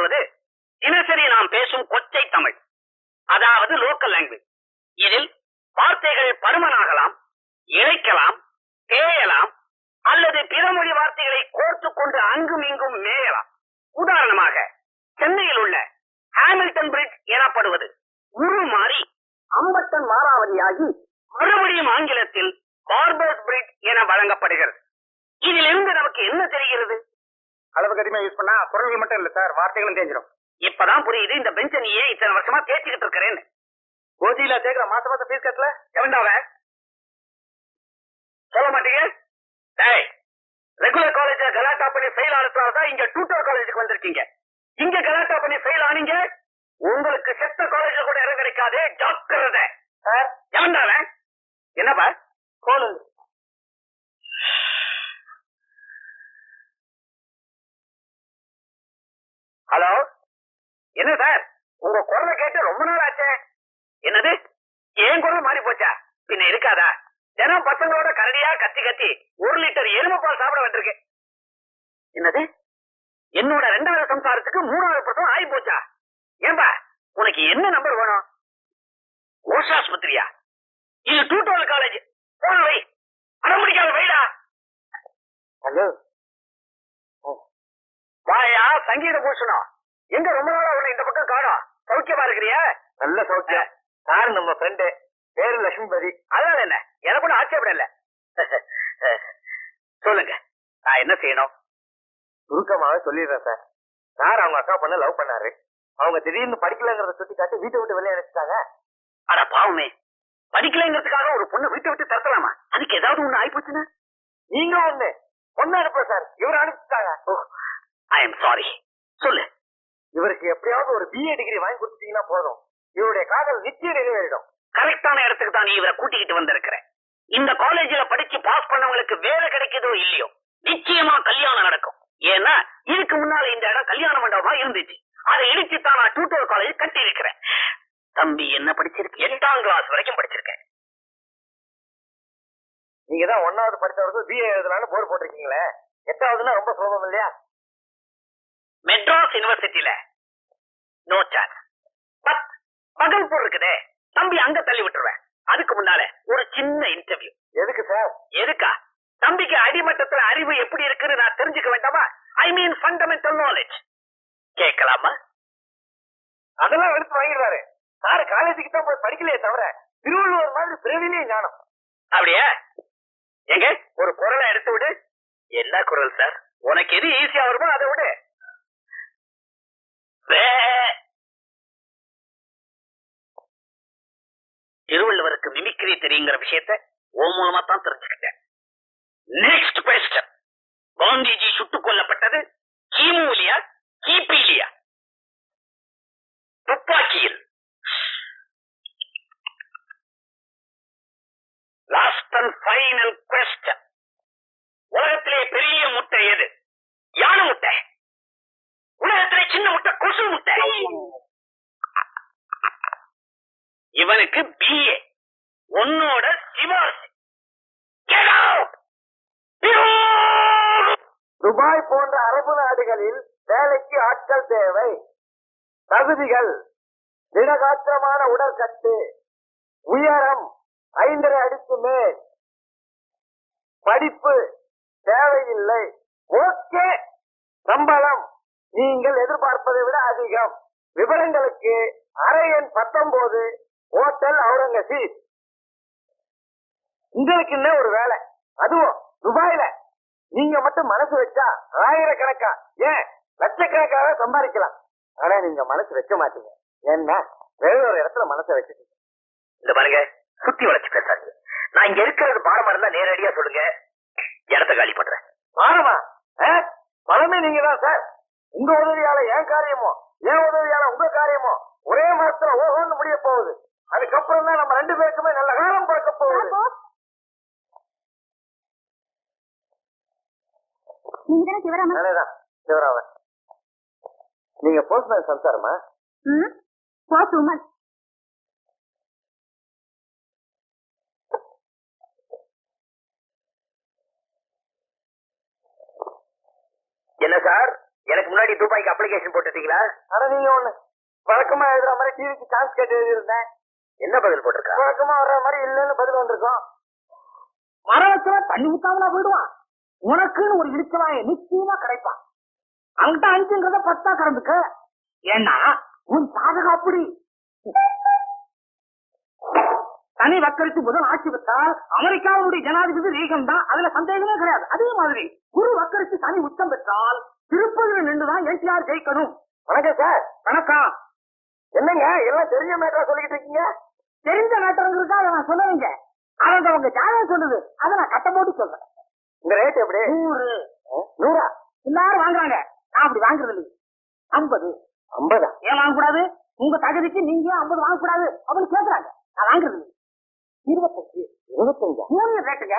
எனப்படுவது தினசரி நாம் பேசும் கொச்சை தமிழ். அதாவது லோக்கல் லாங்குவேஜ் இதில் வார்த்தைகள் பருமனாகலாம் இழைக்கலாம் தேயலாம் அல்லது பிற மொழி வார்த்தைகளை கோர்த்து கொண்டு அங்கும் இங்கும் மேயலாம். உதாரணமாக சென்னையில் உள்ள ஹாமில்டன் பிரிட்ஜ் எனப்படுவது உருமாறி அம்பட்டன் மாறாவதியாகி மறுபடியும் ஆங்கிலத்தில் பார்பர்ஸ் பிரிட்ஜ் என வழங்கப்படுகிறது. இதிலிருந்து நமக்கு என்ன தெரியும்? அதிகமா யூஸ் பண்ணா குரல்கள் மட்டும் இல்ல சார் வார்த்தைகளும் தெரிஞ்சிடும் இப்பதான் புரியுது இந்த பெஞ்ச நீயே இத்தனை வருஷமா தேய்ச்சிக்கிட்டு இருக்கிறேன்னு. கோஜியில சேர்க்கிற மாச மாசம் ஃபீஸ் கட்டல? எவன்டாவ சொல்ல மாட்டீங்க? டேய் ரெகுலர் காலேஜ்ல கலாட்டா பண்ணி ஃபெயில் ஆனதுனாலதான் இங்க டூட்டர் காலேஜுக்கு வந்திருக்கீங்க. இங்க கலாட்டா பண்ணி ஃபெயில் ஆனீங்க உங்களுக்கு செத்த காலேஜ்ல கூட இடம் கிடைக்காது ஜாக்கிரதை. சார் எவன்டாவ என்னப்பா? கோலு. ஹலோ? என்ன சார்? உங்க குரலை கேட்டு ரொம்ப நாள் ஆச்சே என்னது? ஏன் குரல் மாறி போச்சா? பின்ன இருக்காதா? தினம் பசங்களோட கரடியா கத்தி கத்தி ஒரு லிட்டர் எலும்பு பால் சாப்பிட வந்திருக்கேன் என்னது? என்னோட ரெண்டாவது சம்சாரத்துக்கு மூணாவது பிரசவம் ஆகி போச்சா? ஏன்பா உனக்கு என்ன நம்பர் வேணும்? ஓஷாஸ்பத்திரியா இது டூ டுவெல் காலேஜ் போன வை. அடம்பிடிக்காத வைடா ஹலோ? சங்கீத பூஷணம் எங்க ரொம்ப நாளா உன்னை இந்த பக்கம் காணோம். சௌக்கியமா இருக்கிறியா? நல்ல சௌக்கியம். சார் நம்ம ஃப்ரெண்டு பேரு லட்சுமிபதி. அதனால என்ன? எனக்கு ஒன்றும் ஆட்சேபம் இல்ல சொல்லுங்க. நான் என்ன செய்யணும்? சுருக்கமாவே சொல்லிடுறேன் சார். சார் அவங்க அக்கா பொண்ணு லவ் பண்ணாரு. அவங்க திடீர்னு படிக்கலங்கிறத சுட்டி காட்டி வீட்டை விட்டு வெளியே அனுப்பிச்சிட்டாங்க. அட பாவமே. படிக்கலைங்கிறதுக்காக ஒரு பொண்ணை வீட்டை விட்டு தரத்தலாமா அதுக்கு ஏதாவது ஒண்ணு ஆயிப்போச்சுன்னா? நீங்க ஒண்ணு. பொண்ணு அனுப்ப சார். இவர் அனுப்பிச்சிட்டாங்க. ஐ எம் சாரி சொல்லு. இவருக்கு எப்படியாவது ஒரு பிஏ டிகிரி வாங்கி கொடுத்துட்டீங்கன்னா போதும். இவருடைய காதல் நிச்சயம் நிறைவேறிடும். கரெக்டான இடத்துக்கு தான் நீ இவரை கூட்டிக்கிட்டு வந்திருக்கிற. இந்த காலேஜ்ல படிச்சு பாஸ் பண்ணவங்களுக்கு வேலை கிடைக்குதோ இல்லையோ நிச்சயமா கல்யாணம் நடக்கும். ஏன்னா இதுக்கு முன்னால இந்த இடம் கல்யாண மண்டபமா இருந்துச்சு. அதை இடிச்சு தான் நான் டியூட்டர் காலேஜ் கட்டி இருக்கிறேன் தம்பி என்ன படிச்சிருக்க? எட்டாம் கிளாஸ் வரைக்கும் படிச்சிருக்கேன். நீங்க தான் ஒன்னாவது படிச்சவருக்கு பிஏ எழுதலாம்னு போர்டு போட்டிருக்கீங்களே. எட்டாவதுன்னா ரொம்ப சுலபம் இல்லையா? மெட்ராஸ் யூனிவர்சிட்டியில நோ சான்ஸ் பட் பகல்பூர் இருக்குதே தம்பி அங்க தள்ளி விட்டுருவேன். அதுக்கு முன்னால ஒரு சின்ன இன்டர்வியூ எதுக்கு சார் எதுக்கா? தம்பிக்கு அடிமட்டத்துல அறிவு எப்படி இருக்குன்னு நான் தெரிஞ்சுக்க வேண்டாமா? ஐ மீன் ஃபண்டமெண்டல் நாலேஜ் கேட்கலாமா? அதெல்லாம் எடுத்து வாங்கிடுவாரு சார் காலேஜுக்கு தான் போய் படிக்கலையே தவிர திருவள்ளுவர் மாதிரி பிறவிலே ஞானம். அப்படியா? எங்க? ஒரு குரலை எடுத்து விடு. என்ன குரல் சார் உனக்கு எது ஈஸியா வருமோ அதை விடு. திருவள்ளுவருக்கு மிமிக்ரி தெரியுங்கிற விஷயத்த ஓ மூலமா தான் தெரிஞ்சுக்கிட்டேன். நெக்ஸ்ட் கொஸ்டன் காந்திஜி சுட்டுக் கொல்லப்பட்டது கிமுலியா கிபிலியா துப்பாக்கியில். லாஸ்ட் அண்ட் ஃபைனல் கொஸ்டன் இவனுக்கு பிஏ உன்னோட சிவாசி துபாய் போன்ற அரபு நாடுகளில் வேலைக்கு ஆட்கள் தேவை. தகுதிகள் திடகாத்திரமான உடற்கட்டு உயரம் ஐந்தரை அடிக்கு மேல். படிப்பு தேவையில்லை. ஓகே! சம்பளம் நீங்கள் எதிர்பார்ப்பதை விட அதிகம். விவரங்களுக்கு அரை எண் பத்தொன்பது ஹோட்டல் அவுரங்கசீப். உங்களுக்கு என்ன ஒரு வேலை? அதுவும் துபாயில. நீங்க மட்டும் மனசு வச்சா ஆயிரக்கணக்கா? ஏன்? லட்சக்கணக்காக சம்பாதிக்கலாம். ஆனா நீங்க மனசு வைக்க மாட்டீங்க. ஏன்னா வேற ஒரு இடத்துல மனசை வச்சுட்டீங்க இந்த பாருங்க சுத்தி வளைச்சு பேசாதீங்க. நான் இங்க இருக்கிறது பாரமா இருந்தா நேரடியா சொல்லுங்க. இடத்த காலி பண்றேன். பாருமா? பழமே நீங்க தான் சார். உங்க உதவியால என் காரியமோ என் உதவியால உங்க காரியமோ ஒரே மாசத்துல ஓஹோன்னு முடிய போகுது. அதுக்கப்புறம் தான் நம்ம ரெண்டு பேருக்குமே நல்ல காலம் பிறக்க போகுது. நீங்க தானே சிவராமன்? நீங்க போஸ்ட்மேன் சம்சாரமா? ம் போஸ்ட் உமன் என்ன சார்? எனக்கு முன்னாடி துபாய்க்கு அப்ளிகேஷன் போட்டுட்டீங்களா ஆனா நீங்க ஒண்ணு. வழக்கமா எழுதுற மாதிரி டிவிக்கு சான்ஸ் கேட்டு எழுதியிருந்தேன். என்ன பதில் போட்டிருக்கா? வழக்கமா வர்ற மாதிரி இல்லைன்னு பதில் வந்திருக்கோம். மரம் வச்சவன் தண்ணி ஊத்தாமலா போயிடுவான். உனக்குன்னு ஒரு இடிச்சவாய நிச்சயமா கிடைப்பான். அவன்கிட்ட அஞ்சுங்கிறத பத்தா கறந்துக்க ஏன்னா உன் சாதகம் அப்படி. தனி வக்கரித்து முதல் ஆட்சி பெற்றால் அமெரிக்காவுடைய ஜனாதிபதி ரீகன் தான். அதுல சந்தேகமே கிடையாது. அதே மாதிரி குரு வக்கரித்து தனி உச்சம் பெற்றால் திருப்பதியில் நின்றுதான் என்டிஆர் ஜெயிக்கணும். வணக்கம் சார். வணக்கம். என்னங்க எல்லாம் தெரிஞ்ச மேட்டரா சொல்லிக்கிட்டு இருக்கீங்க? தெரிஞ்ச நாட்டவங்களுக்கா அதை நான் சொல்லுவீங்க அவங்க அவங்க ஜாதகம் சொல்லுது. அதை நான் கட்ட போட்டு சொல்றேன். இந்த ரேட் எப்படி? நூறு. நூறா? எல்லாரும் வாங்குறாங்க. நான் அப்படி வாங்குறது இல்லை ஐம்பது. ஐம்பதா? ஏன் வாங்கக்கூடாது? உங்க தகுதிக்கு நீங்க ஐம்பது வாங்கக்கூடாது அப்படின்னு கேக்குறாங்க. நான் வாங்குறது இல்லை இருபத்தஞ்சு. இருபத்தஞ்சா? யூனியன் ரேட்டுங்க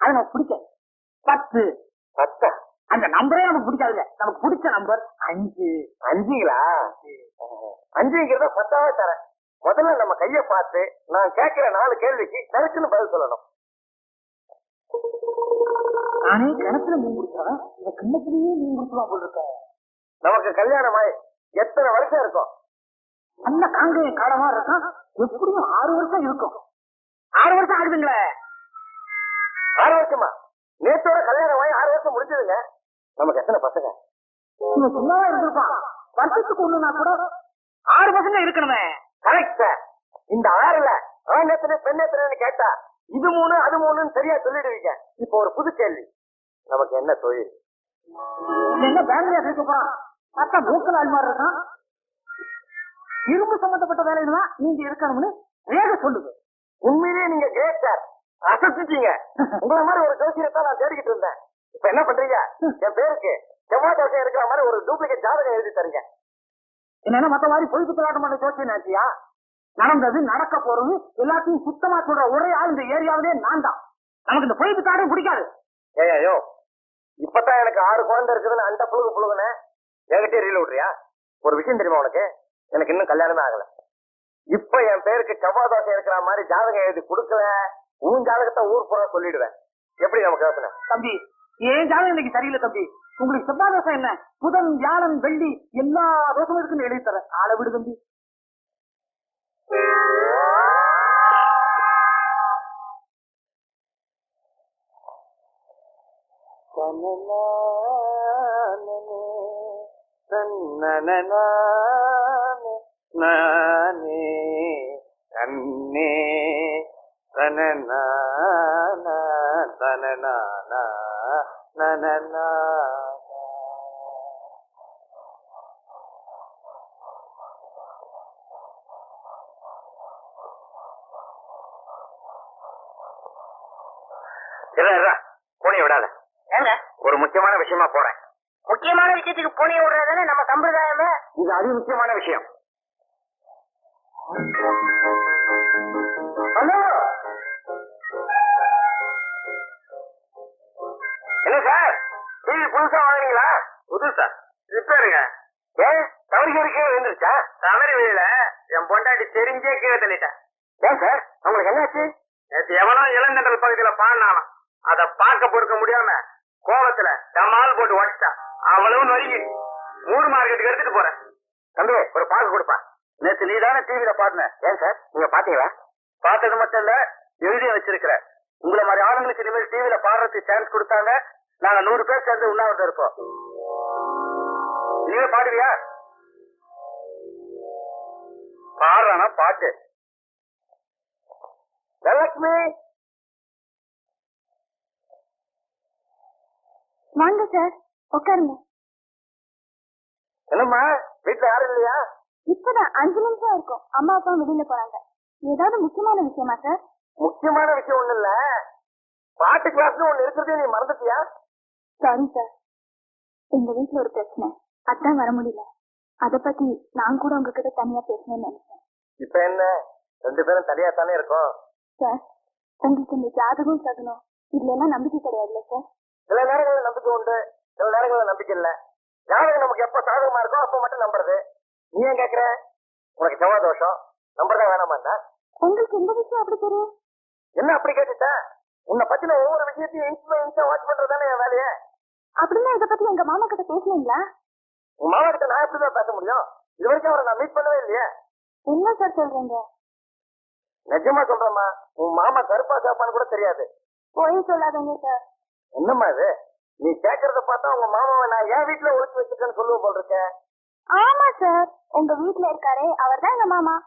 அது எனக்கு பிடிக்காது பத்து. பத்தா? அந்த நம்பரே நமக்கு பிடிக்காதுங்க. நமக்கு பிடிச்ச நம்பர் அஞ்சு. அஞ்சுங்களா? அஞ்சுங்கிறத பத்தாவே தரேன். முதல்ல நம்ம கைய பார்த்து நான் கேட்கிற நாலு கேள்விக்கு கரெக்ட்னு பதில் சொல்லணும். நானே கிணத்துல மீன் குடிக்கிறேன் இந்த கிண்ணத்திலேயே மீன் குடிக்கலாம் போல இருக்கேன் நமக்கு கல்யாணமாய் எத்தனை வருஷம் இருக்கும்? நல்ல காங்கைய காலமா இருக்கும் எப்படியும் ஆறு வருஷம் இருக்கும். ஆறு வருஷம் ஆகுதுங்களே. ஆறு வருஷமா? நேத்தோட கல்யாணமாய் ஆறு வருஷம் முடிஞ்சதுங்க. நமக்கு எத்தனை பசங்க? சும்மாவா இருந்திருப்பான் வருஷத்துக்கு ஒண்ணுனா கூட ஆறு பசங்க இருக்கணுமே. கரெக்ட். சார் இந்த ஆறுல ஆண் எத்தனை பெண் எத்தனைன்னு கேட்டா இது மூணு அது மூணுன்னு சரியா சொல்லிடுவீங்க. இப்போ ஒரு புது கேள்வி. நமக்கு என்ன தொழில்? என்ன பேங்கரியா கேட்க போறான் பார்த்தா மூக்கல் ஆள் மாதிரி இருக்கான். இரும்பு சம்பந்தப்பட்ட வேலையில தான் நீங்க இருக்கணும்னு ரேக சொல்லுது. உண்மையிலேயே நீங்க கிரேட் சார் அசத்துட்டீங்க உங்களை மாதிரி ஒரு ஜோசியத்தை நான் தேடிக்கிட்டு இருந்தேன். இப்ப என்ன பண்றீங்க? என் பேருக்கு செவ்வாய் தோசை இருக்கிற மாதிரி ஒரு டூப்ளிகேட் ஜாதகம் எழுதி தரீங்க. என்னன்னா மத்த மாதிரி பொய் குத்தலாட்டம் பண்ண ஜோசியம் ஆச்சியா நடந்தது நடக்க போறது எல்லாத்தையும் சுத்தமா சொல்ற ஒரே ஆள் இந்த ஏரியாவிலே நான் தான். நமக்கு இந்த பொய் குத்தாடும் பிடிக்காது. ஏயோ இப்பதான் எனக்கு ஆறு குழந்தை இருக்குதுன்னு அந்த புழுகு புழுகுனேன் என்கிட்ட ரீல் விடுறியா? ஒரு விஷயம் தெரியுமா உனக்கு? எனக்கு இன்னும் கல்யாணமே ஆகல. இப்ப என் பேருக்கு செவ்வாய் தோசை இருக்கிற மாதிரி ஜாதகம் எழுதி கொடுக்கல. உன் ஜாதகத்தை ஊர் பூரா சொல்லிடுவேன். எப்படி நமக்கு தம்பி ஏன் ஜாதகம் இன்னைக்கு சரியில்லை தம்பி? உங்களுக்கு செவ்வாய் தோசை என்ன? புதன் வியாழன் வெள்ளி எல்லா தோசமும் இருக்குன்னு எழுதி தரேன். ஆளை விடு தம்பி. நானே தன்னே தனனா பூனைய விடாத. ஏங்க? ஒரு முக்கியமான விஷயமா போறேன். முக்கியமான விஷயத்துக்கு பூனையை விடுறதானே நம்ம சம்பிரதாயமே? இது அதி முக்கியமான விஷயம். ஹலோ? என்ன சார்? டிவி புதுசா வாங்குறீங்களா? புதுசா. ரிப்பேருங்க ஏன் தவறி கீழே விழுந்துருச்சா தவறி விழல என் பொண்டாட்டி தெரிஞ்சே கீழே தள்ளிட்டேன் ஏன் சார்? உங்களுக்கு என்னாச்சு? நேற்று எவனோ இளந்தண்டல் பகுதியில பாடினாலும் அத பார்க்க பொறுக்க முடியாம கோவத்துல டமால் போட்டு உடச்சிட்டான் அவ்வளவு நொறுங்கி மூணு மார்க்கெட்டுக்கு எடுத்துட்டு போறேன். தம்பி ஒரு பாக்கு கொடுப்பா. நேத்து நீ தானே டிவியில பாடின. ஏன் சார்? நீங்க பாத்தீங்களா? பார்த்தது மட்டும் இல்ல எழுதிய வச்சிருக்கிற. உங்களை மாதிரி ஆளுங்களுக்கு இனிமேல் டிவியில பாடுறதுக்கு சான்ஸ் கொடுத்தாங்க. நாங்க நூறு பேர் சேர்ந்து உண்ணாவிரதம் இருப்போம். நீங்க பாடுவியா? பாடுறானா பாட்டு. லட்சுமி வாங்க சார் உட்காருங்க. என்னம்மா வீட்டுல யாரும் இல்லையா? இப்பதான் அஞ்சு நிமிஷம் இருக்கும். அம்மா அப்பா வெளியில போறாங்க. ஏதாவது முக்கியமான விஷயமா சார்? முக்கியமான விஷயம் ஒண்ணு இல்ல. பாட்டு கிளாஸ்னு ஒண்ணு இருக்கிறதே நீ மறந்துட்டியா? Sorry sir. எங்க வீட்டுல ஒரு பிரச்சனை. அதான் வர முடியல. அத பத்தி நான் கூட உங்ககிட்ட தனியா பேசணும்னு நினைச்சேன். இப்ப என்ன? ரெண்டு பேரும் தனியா தானே இருக்கோம். சார் உங்களுக்கு இந்த ஜாதகம் சகனம் இதுல எல்லாம் நம்பிக்கை கிடையாதுல்ல சார்? சில நேரங்களில் நம்பிக்கை உண்டு சில நேரங்களில் நம்பிக்கை இல்ல. ஜாதகம் நமக்கு எப்ப சாதகமா இருக்கோ அப்ப மட்டும் நம்புறது. நீ ஏன் கேக்குற உனக்கு செவ்வாய் தோஷம். நம்புறதா வேணாமாண்டா உங்களுக்கு எந்த விஷயம் அப்படி தெரியும் என்ன அப்படி கேட்டுட்ட? உன்னை பத்தின ஒவ்வொரு விஷயத்தையும் இன்ச் பை இன்ச்சா வாட்ச் பண்றதுதானே என் வேலையே? அப்படின்னா இத பத்தி எங்க மாமா கிட்ட பேசுனீங்களா? உங்க மாமா கிட்ட நான் எப்படிதான் பேச முடியும்? இது வரைக்கும் அவரை நான் மீட் பண்ணவே இல்லையே. என்ன சார் சொல்றீங்க? நிஜமா சொல்றேம்மா உன் மாமா கருப்பா சாப்பான்னு கூட தெரியாது. பொய் சொல்லாதீங்க சார் என்னம்மா இது? நீ கேக்குறத பார்த்தா உங்க மாமாவை நான் என் வீட்டுல ஒழிச்சு வச்சிருக்கேன்னு சொல்லுவ போல் இருக்கேன் ஆமா சார். உங்க வீட்டுல இருக்காரே அவர் தான் எங்க மாமா.